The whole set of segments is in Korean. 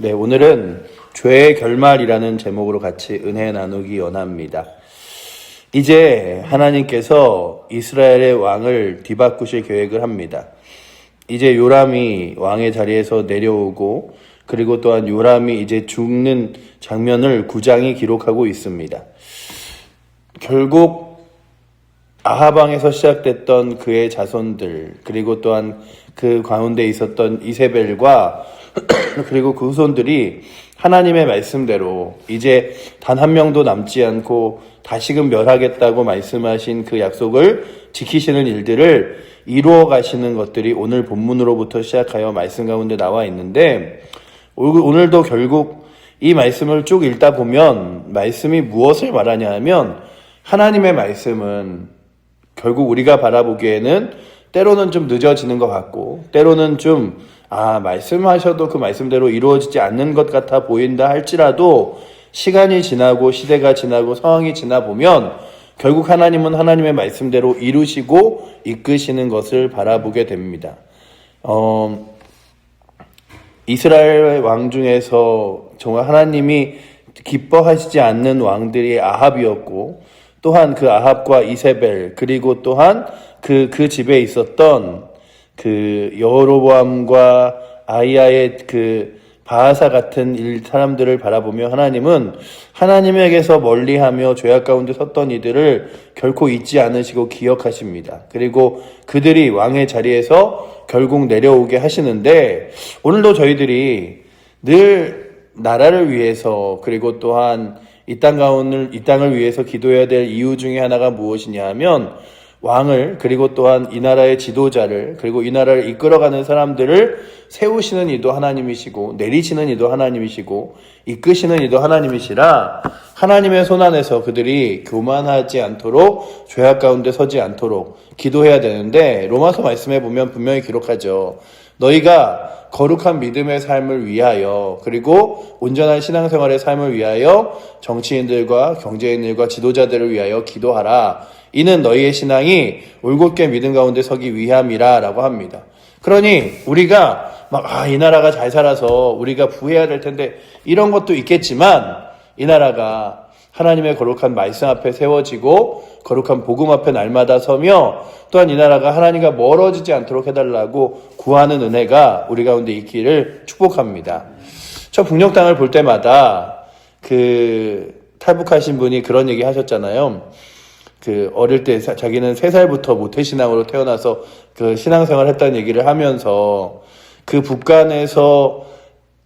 네, 오늘은 죄의 결말이라는 제목으로 같이 은혜 나누기 원합니다. 이제 하나님께서 이스라엘의 왕을 뒤바꾸실 계획을 합니다. 이제 요람이 왕의 자리에서 내려오고 그리고 또한 요람이 이제 죽는 장면을 구장이 기록하고 있습니다. 결국 아하방에서 시작됐던 그의 자손들 그리고 또한 그 가운데 있었던 이세벨과 그리고 그 후손들이 하나님의 말씀대로 이제 단 한 명도 남지 않고 다시금 멸하겠다고 말씀하신 그 약속을 지키시는 일들을 이루어 가시는 것들이 오늘 본문으로부터 시작하여 말씀 가운데 나와 있는데 오늘도 결국 이 말씀을 쭉 읽다 보면 말씀이 무엇을 말하냐 하면 하나님의 말씀은 결국 우리가 바라보기에는 때로는 좀 늦어지는 것 같고 때로는 좀 아, 말씀하셔도 그 말씀대로 이루어지지 않는 것 같아 보인다 할지라도 시간이 지나고 시대가 지나고 상황이 지나 보면 결국 하나님은 하나님의 말씀대로 이루시고 이끄시는 것을 바라보게 됩니다. 어, 이스라엘 왕 중에서 정말 하나님이 기뻐하시지 않는 왕들이 아합이었고 또한 그 아합과 이세벨 그리고 또한 그, 그 집에 있었던 그 여로보암과 아이야의 그 바하사 같은 일 사람들을 바라보며 하나님은 하나님에게서 멀리하며 죄악 가운데 섰던 이들을 결코 잊지 않으시고 기억하십니다. 그리고 그들이 왕의 자리에서 결국 내려오게 하시는데 오늘도 저희들이 늘 나라를 위해서 그리고 또한 이 땅 가운을 이 땅을 위해서 기도해야 될 이유 중에 하나가 무엇이냐 하면 왕을 그리고 또한 이 나라의 지도자를 그리고 이 나라를 이끌어가는 사람들을 세우시는 이도 하나님이시고 내리시는 이도 하나님이시고 이끄시는 이도 하나님이시라 하나님의 손 안에서 그들이 교만하지 않도록 죄악 가운데 서지 않도록 기도해야 되는데 로마서 말씀에 보면 분명히 기록하죠. 너희가 거룩한 믿음의 삶을 위하여 그리고 온전한 신앙생활의 삶을 위하여 정치인들과 경제인들과 지도자들을 위하여 기도하라. 이는 너희의 신앙이 올곧게 믿음 가운데 서기 위함이라라고 합니다. 그러니 우리가 막 아 이 나라가 잘 살아서 우리가 부해야 될 텐데 이런 것도 있겠지만 이 나라가 하나님의 거룩한 말씀 앞에 세워지고 거룩한 복음 앞에 날마다 서며 또한 이 나라가 하나님과 멀어지지 않도록 해달라고 구하는 은혜가 우리 가운데 있기를 축복합니다. 저 북녘 땅을 볼 때마다 그 탈북하신 분이 그런 얘기 하셨잖아요. 그 어릴 때 사- 자기는 세 살부터 모태 신앙으로 태어나서 그 신앙생활 했다는 얘기를 하면서 그 북한에서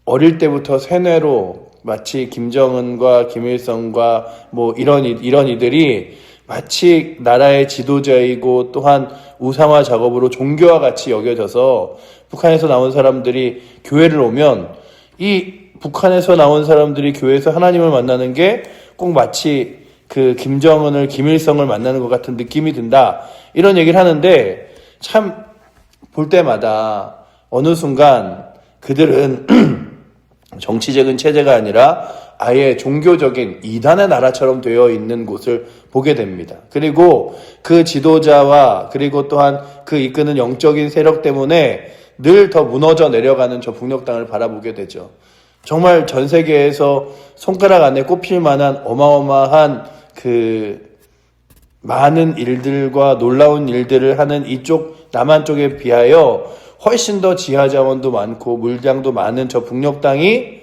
어릴 때부터 세뇌로 마치 김정은과 김일성과 뭐 이런 이- 이런 이들이 마치 나라의 지도자이고 또한 우상화 작업으로 종교와 같이 여겨져서 북한에서 나온 사람들이 교회를 오면 이 북한에서 나온 사람들이 교회에서 하나님을 만나는 게 꼭 마치 그 김정은을 김일성을 만나는 것 같은 느낌이 든다. 이런 얘기를 하는데 참 볼 때마다 어느 순간 그들은 정치적인 체제가 아니라 아예 종교적인 이단의 나라처럼 되어 있는 곳을 보게 됩니다. 그리고 그 지도자와 그리고 또한 그 이끄는 영적인 세력 때문에 늘 더 무너져 내려가는 저 북녘 땅을 바라보게 되죠. 정말 전 세계에서 손가락 안에 꼽힐 만한 어마어마한 그 많은 일들과 놀라운 일들을 하는 이쪽 남한 쪽에 비하여 훨씬 더 지하 자원도 많고 물량도 많은 저 북녘 땅이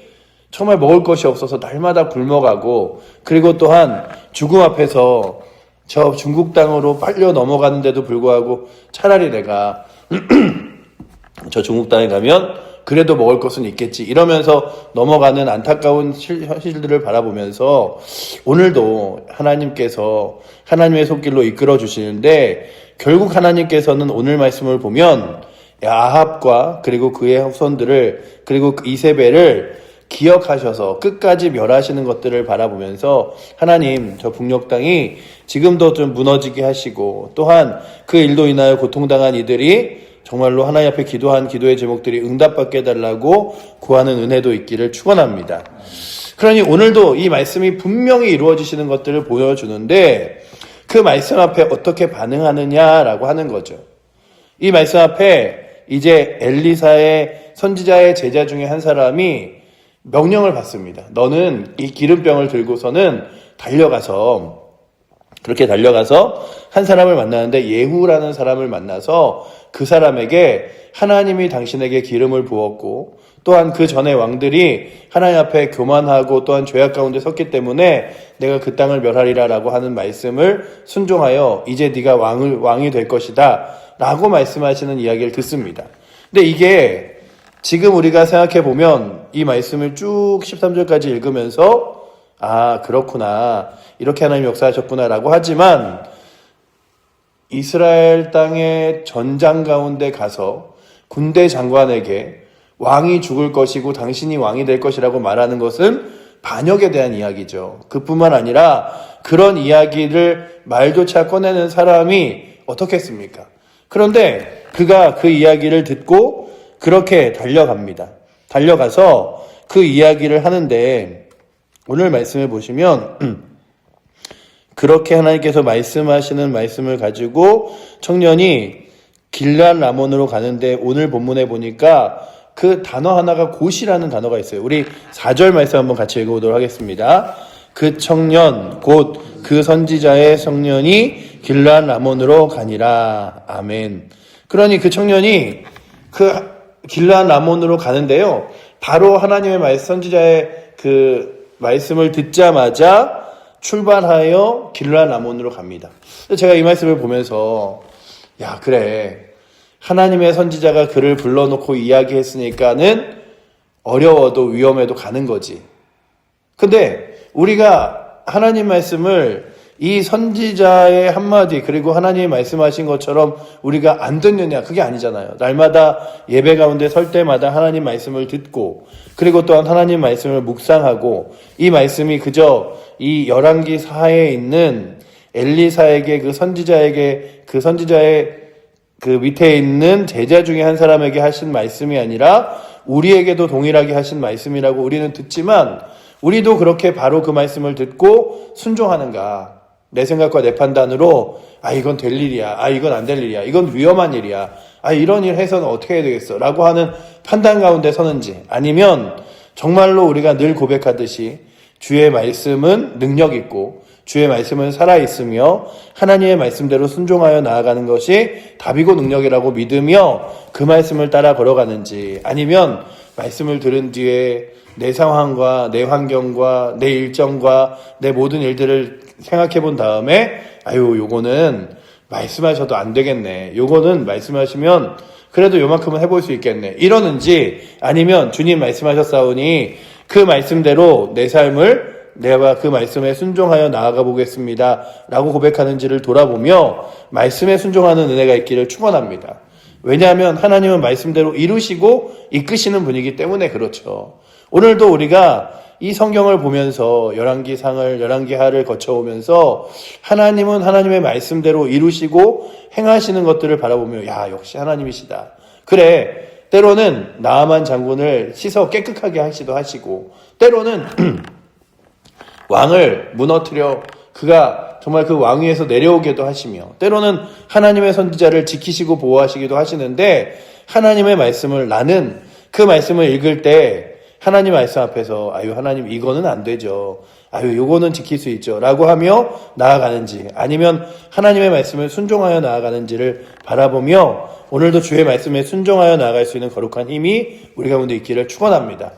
정말 먹을 것이 없어서 날마다 굶어가고 그리고 또한 죽음 앞에서 저 중국 땅으로 빨려 넘어가는데도 불구하고 차라리 내가 저 중국 땅에 가면 그래도 먹을 것은 있겠지 이러면서 넘어가는 안타까운 실- 현실들을 바라보면서 오늘도 하나님께서 하나님의 손길로 이끌어 주시는데 결국 하나님께서는 오늘 말씀을 보면 야합과 그리고 그의 후손들을 그리고 그 이세벨을 기억하셔서 끝까지 멸하시는 것들을 바라보면서 하나님 저 북녘 땅이 지금도 좀 무너지게 하시고 또한 그 일로 인하여 고통당한 이들이 정말로 하나님 앞에 기도한 기도의 제목들이 응답받게 해달라고 구하는 은혜도 있기를 축원합니다. 그러니 오늘도 이 말씀이 분명히 이루어지시는 것들을 보여주는데 그 말씀 앞에 어떻게 반응하느냐라고 하는 거죠. 이 말씀 앞에 이제 엘리사의 선지자의 제자 중에 한 사람이 명령을 받습니다. 너는 이 기름병을 들고서는 달려가서 그렇게 달려가서 한 사람을 만나는데 예후라는 사람을 만나서 그 사람에게 하나님이 당신에게 기름을 부었고 또한 그 전에 왕들이 하나님 앞에 교만하고 또한 죄악 가운데 섰기 때문에 내가 그 땅을 멸하리라라고 하는 말씀을 순종하여 이제 네가 왕을 왕이 될 것이다 라고 말씀하시는 이야기를 듣습니다. 근데 이게 지금 우리가 생각해 보면 이 말씀을 쭉 13절까지 읽으면서 아, 그렇구나. 이렇게 하나님 역사하셨구나라고 하지만 이스라엘 땅의 전장 가운데 가서 군대 장관에게 왕이 죽을 것이고 당신이 왕이 될 것이라고 말하는 것은 반역에 대한 이야기죠. 그뿐만 아니라 그런 이야기를 말조차 꺼내는 사람이 어떻겠습니까? 그런데 그가 그 이야기를 듣고 그렇게 달려갑니다. 달려가서 그 이야기를 하는데 오늘 말씀을 보시면 그렇게 하나님께서 말씀하시는 말씀을 가지고 청년이 길란 라몬으로 가는데 오늘 본문에 보니까 그 단어 하나가 곧이라는 단어가 있어요. 우리 4절 말씀 한번 같이 읽어보도록 하겠습니다. 그 청년 곧 그 선지자의 청년이 길란 라몬으로 가니라. 아멘. 그러니 그 청년이 그 길란 라몬으로 가는데요. 바로 하나님의 말씀 선지자의 그 말씀을 듣자마자 출발하여 길란 라몬으로 갑니다. 제가 이 말씀을 보면서 야 그래 하나님의 선지자가 그를 불러놓고 이야기했으니까는 어려워도 위험해도 가는 거지. 근데 우리가 하나님 말씀을 이 선지자의 한마디 그리고 하나님이 말씀하신 것처럼 우리가 안 듣느냐 그게 아니잖아요. 날마다 예배 가운데 설 때마다 하나님 말씀을 듣고 그리고 또한 하나님 말씀을 묵상하고 이 말씀이 그저 이 열왕기 사에 있는 엘리사에게 그 선지자에게 그 선지자의 그 밑에 있는 제자 중에 한 사람에게 하신 말씀이 아니라 우리에게도 동일하게 하신 말씀이라고 우리는 듣지만 우리도 그렇게 바로 그 말씀을 듣고 순종하는가? 내 생각과 내 판단으로 아 이건 될 일이야. 아 이건 안 될 일이야. 이건 위험한 일이야. 아 이런 일 해서는 어떻게 해야 되겠어? 라고 하는 판단 가운데 서는지 아니면 정말로 우리가 늘 고백하듯이 주의 말씀은 능력 있고 주의 말씀은 살아있으며 하나님의 말씀대로 순종하여 나아가는 것이 답이고 능력이라고 믿으며 그 말씀을 따라 걸어가는지 아니면 말씀을 들은 뒤에 내 상황과 내 환경과 내 일정과 내 모든 일들을 생각해 본 다음에 아유 요거는 말씀하셔도 안 되겠네. 요거는 말씀하시면 그래도 요만큼은 해볼 수 있겠네. 이러는지 아니면 주님 말씀하셨사오니 그 말씀대로 내 삶을 내가 그 말씀에 순종하여 나아가 보겠습니다. 라고 고백하는지를 돌아보며 말씀에 순종하는 은혜가 있기를 축원합니다. 왜냐하면 하나님은 말씀대로 이루시고 이끄시는 분이기 때문에 그렇죠. 오늘도 우리가 이 성경을 보면서 열왕기상을 열왕기하를 거쳐오면서 하나님은 하나님의 말씀대로 이루시고 행하시는 것들을 바라보며 야 역시 하나님이시다. 그래 때로는 나아만 장군을 씻어 깨끗하게 하시도 하시고 때로는 왕을 무너뜨려 그가 정말 그 왕위에서 내려오게도 하시며 때로는 하나님의 선지자를 지키시고 보호하시기도 하시는데 하나님의 말씀을 나는 그 말씀을 읽을 때 하나님 말씀 앞에서 아유 하나님 이거는 안 되죠. 아유 요거는 지킬 수 있죠. 라고 하며 나아가는지 아니면 하나님의 말씀을 순종하여 나아가는지를 바라보며 오늘도 주의 말씀에 순종하여 나아갈 수 있는 거룩한 힘이 우리 가운데 있기를 축원합니다.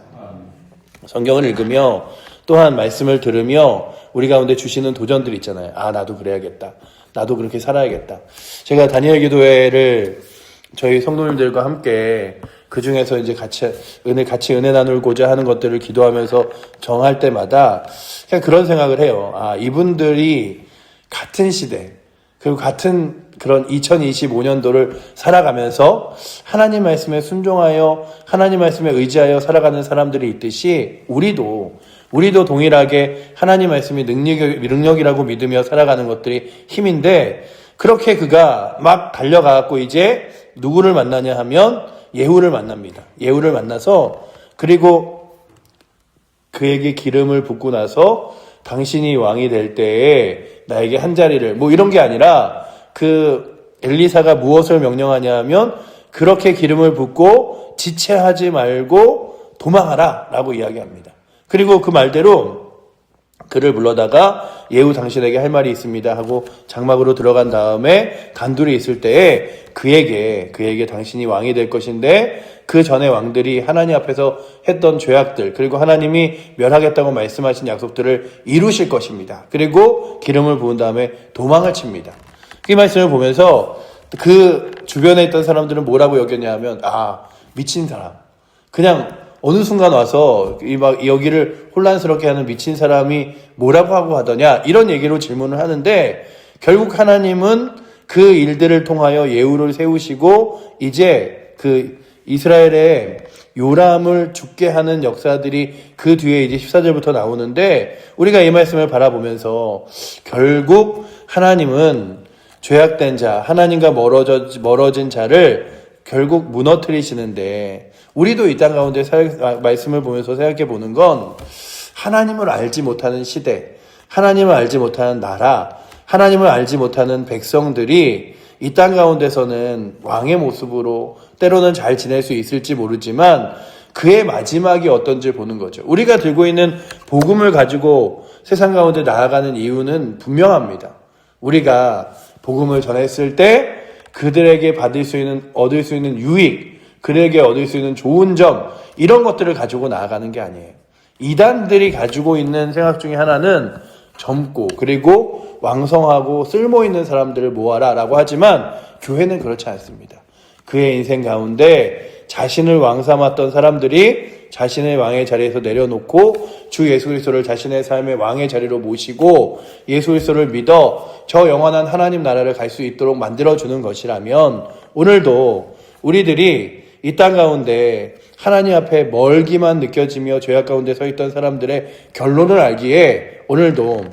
성경을 읽으며 또한 말씀을 들으며 우리 가운데 주시는 도전들 있잖아요. 아, 나도 그래야겠다. 나도 그렇게 살아야겠다. 제가 다니엘 기도회를 저희 성도님들과 함께 그 중에서 이제 같이 은혜 같이 은혜 나누고자 하는 것들을 기도하면서 정할 때마다 그냥 그런 생각을 해요. 아, 이분들이 같은 시대 그리고 같은 그런 2025년도를 살아가면서 하나님 말씀에 순종하여 하나님 말씀에 의지하여 살아가는 사람들이 있듯이 우리도 우리도 동일하게 하나님 말씀이 능력, 능력이라고 믿으며 살아가는 것들이 힘인데 그렇게 그가 막 달려가갖고 이제 누구를 만나냐 하면 예후를 만납니다. 예후를 만나서 그리고 그에게 기름을 붓고 나서 당신이 왕이 될 때에 나에게 한 자리를 뭐 이런 게 아니라 그 엘리사가 무엇을 명령하냐 하면 그렇게 기름을 붓고 지체하지 말고 도망하라 라고 이야기합니다. 그리고 그 말대로 그를 불러다가 예후 당신에게 할 말이 있습니다 하고 장막으로 들어간 다음에 단둘이 있을 때에 그에게 그에게 당신이 왕이 될 것인데 그 전에 왕들이 하나님 앞에서 했던 죄악들 그리고 하나님이 멸하겠다고 말씀하신 약속들을 이루실 것입니다. 그리고 기름을 부은 다음에 도망을 칩니다. 이 말씀을 보면서 그 주변에 있던 사람들은 뭐라고 여겼냐 하면 아 미친 사람 그냥 어느 순간 와서 이 막 여기를 혼란스럽게 하는 미친 사람이 뭐라고 하고 하더냐? 이런 얘기로 질문을 하는데 결국 하나님은 그 일들을 통하여 예우를 세우시고 이제 그 이스라엘의 요람을 죽게 하는 역사들이 그 뒤에 이제 14절부터 나오는데 우리가 이 말씀을 바라보면서 결국 하나님은 죄악된 자, 하나님과 멀어져, 멀어진 자를 결국 무너뜨리시는데 우리도 이 땅 가운데 사- 말씀을 보면서 생각해 보는 건 하나님을 알지 못하는 시대, 하나님을 알지 못하는 나라, 하나님을 알지 못하는 백성들이 이 땅 가운데서는 왕의 모습으로 때로는 잘 지낼 수 있을지 모르지만 그의 마지막이 어떤지 보는 거죠. 우리가 들고 있는 복음을 가지고 세상 가운데 나아가는 이유는 분명합니다. 우리가 복음을 전했을 때 그들에게 받을 수 있는 얻을 수 있는 유익, 그들에게 얻을 수 있는 좋은 점 이런 것들을 가지고 나아가는 게 아니에요. 이단들이 가지고 있는 생각 중에 하나는 젊고 그리고 왕성하고 쓸모 있는 사람들을 모아라라고 하지만 교회는 그렇지 않습니다. 그의 인생 가운데 자신을 왕 삼았던 사람들이 자신의 왕의 자리에서 내려놓고 주 예수 그리스도를 자신의 삶의 왕의 자리로 모시고 예수 그리스도를 믿어 저 영원한 하나님 나라를 갈 수 있도록 만들어 주는 것이라면 오늘도 우리들이 이 땅 가운데 하나님 앞에 멀기만 느껴지며 죄악 가운데 서 있던 사람들의 결론을 알기에 오늘도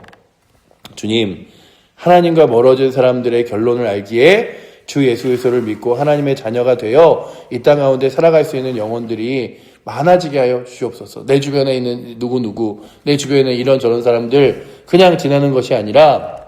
주님 하나님과 멀어진 사람들의 결론을 알기에 주 예수 그리스도를 믿고 하나님의 자녀가 되어 이 땅 가운데 살아갈 수 있는 영혼들이 많아지게 하여 주시옵소서. 내 주변에 있는 누구 누구, 내 주변에 이런 저런 사람들 그냥 지나는 것이 아니라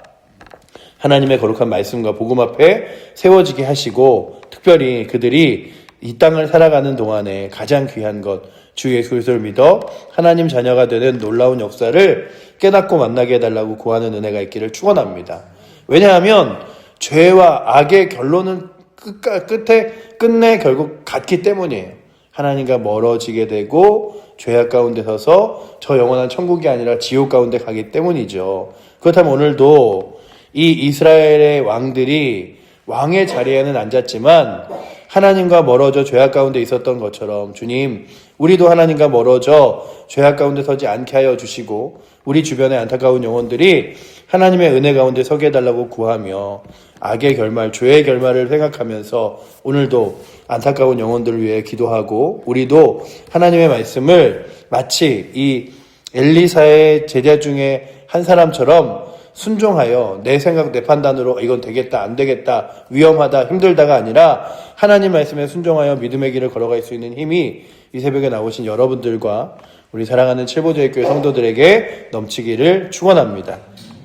하나님의 거룩한 말씀과 복음 앞에 세워지게 하시고 특별히 그들이 이 땅을 살아가는 동안에 가장 귀한 것, 주 예수 그리스도를 믿어 하나님 자녀가 되는 놀라운 역사를 깨닫고 만나게 해달라고 구하는 은혜가 있기를 축원합니다. 왜냐하면 죄와 악의 결론은 끝, 끝에 끝내 결국 같기 때문이에요. 하나님과 멀어지게 되고 죄악 가운데 서서 저 영원한 천국이 아니라 지옥 가운데 가기 때문이죠. 그렇다면 오늘도 이 이스라엘의 왕들이 왕의 자리에는 앉았지만 하나님과 멀어져 죄악 가운데 있었던 것처럼 주님, 우리도 하나님과 멀어져 죄악 가운데 서지 않게 하여 주시고 우리 주변의 안타까운 영혼들이 하나님의 은혜 가운데 서게 해달라고 구하며 악의 결말, 죄의 결말을 생각하면서 오늘도 안타까운 영혼들을 위해 기도하고 우리도 하나님의 말씀을 마치 이 엘리사의 제자 중에 한 사람처럼 순종하여 내 생각, 내 판단으로 이건 되겠다, 안 되겠다, 위험하다, 힘들다가 아니라 하나님 말씀에 순종하여 믿음의 길을 걸어갈 수 있는 힘이 이 새벽에 나오신 여러분들과 우리 사랑하는 칠보조의 교회 성도들에게 넘치기를 축원합니다.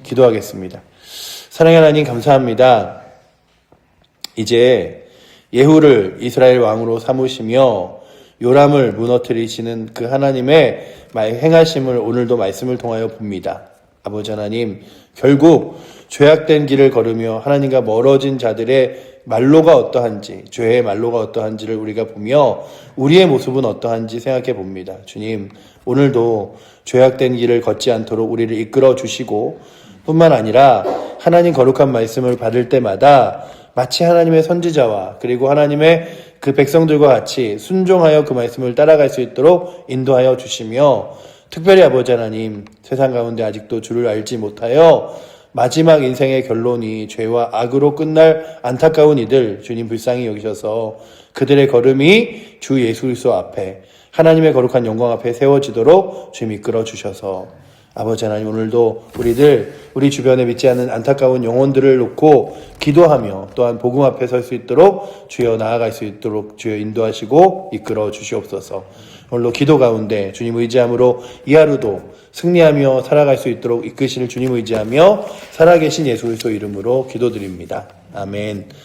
기도하겠습니다. 사랑의 하나님 감사합니다. 이제 예후를 이스라엘 왕으로 삼으시며 요람을 무너뜨리시는 그 하나님의 말 행하심을 오늘도 말씀을 통하여 봅니다. 아버지 하나님, 결국 죄악된 길을 걸으며 하나님과 멀어진 자들의 말로가 어떠한지, 죄의 말로가 어떠한지를 우리가 보며 우리의 모습은 어떠한지 생각해 봅니다. 주님, 오늘도 죄악된 길을 걷지 않도록 우리를 이끌어 주시고 뿐만 아니라 하나님 거룩한 말씀을 받을 때마다 마치 하나님의 선지자와 그리고 하나님의 그 백성들과 같이 순종하여 그 말씀을 따라갈 수 있도록 인도하여 주시며 특별히 아버지 하나님 세상 가운데 아직도 주를 알지 못하여 마지막 인생의 결론이 죄와 악으로 끝날 안타까운 이들 주님 불쌍히 여기셔서 그들의 걸음이 주 예수 그리스도 앞에 하나님의 거룩한 영광 앞에 세워지도록 주님 이끌어 주셔서 아버지 하나님 오늘도 우리들 우리 주변에 믿지 않는 안타까운 영혼들을 놓고 기도하며 또한 복음 앞에 설 수 있도록 주여 나아갈 수 있도록 주여 인도하시고 이끌어 주시옵소서. 오늘도 기도 가운데 주님 의지함으로 이 하루도 승리하며 살아갈 수 있도록 이끄시는 주님 의지하며 살아계신 예수 그리스도 이름으로 기도드립니다. 아멘.